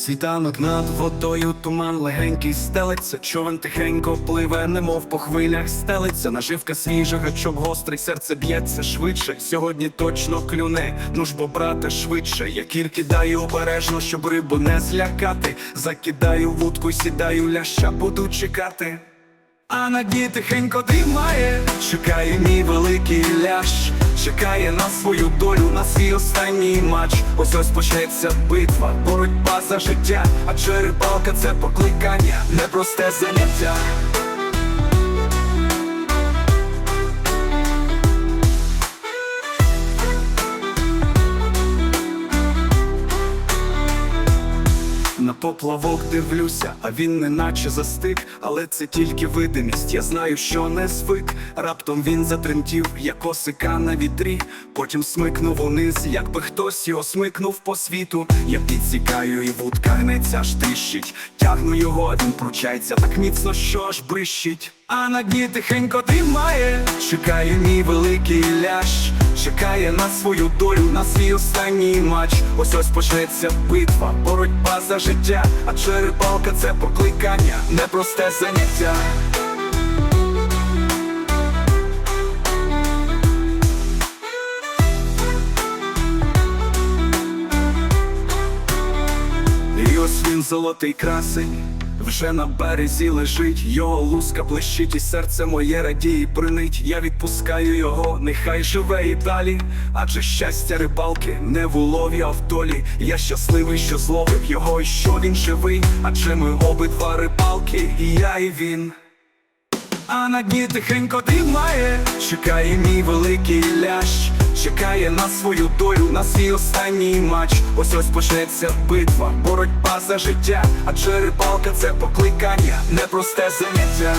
Світанок над водою, туман легенький стелиться, човен тихенько пливе, немов по хвилях стелиться, наживка свіжа, гачок гострий, серце б'ється швидше. Сьогодні точно клюне, ну ж бо брате швидше. Я кіль кидаю обережно, щоб рибу не злякати. Закидаю вудку, сідаю ляща, буду чекати. А на тихенько дрімає, чекає мій великий ляш, чекає на свою долю, на свій останній матч. Ось ось почнеться битва, боротьба за життя, адже рибалка це покликання, непросте заняття. На поплавок дивлюся, а він неначе застиг, але це тільки видимість. Я знаю, що не звик. Раптом він затремтів, як осика на вітрі. Потім смикнув униз, якби хтось його смикнув по світу. Я підсікаю, і вудка гнеться аж тріщить. Тягну його, він пручається так міцно, що аж брищить. А на дні тихенько дрімає, чекає мій великий лящ. Чекає на свою долю, на свій останній матч. Ось ось почнеться битва, боротьба за життя. Адже рибалка це покликання, непросте заняття. І ось він золотий красень, вже на березі лежить, його луска блищить, і серце моє радіє принить. Я відпускаю його, нехай живе і далі. Адже щастя рибалки не в улові, а в долі. Я щасливий, що зловив його, і що він живий. Адже ми обидва рибалки, і я, і він. А на дні тихенько дрімає, чекає мій великий лящ, чекає на свою долю, на свій останній матч. Ось ось почнеться битва, боротьба за життя, адже рибалка це покликання, непросте заняття.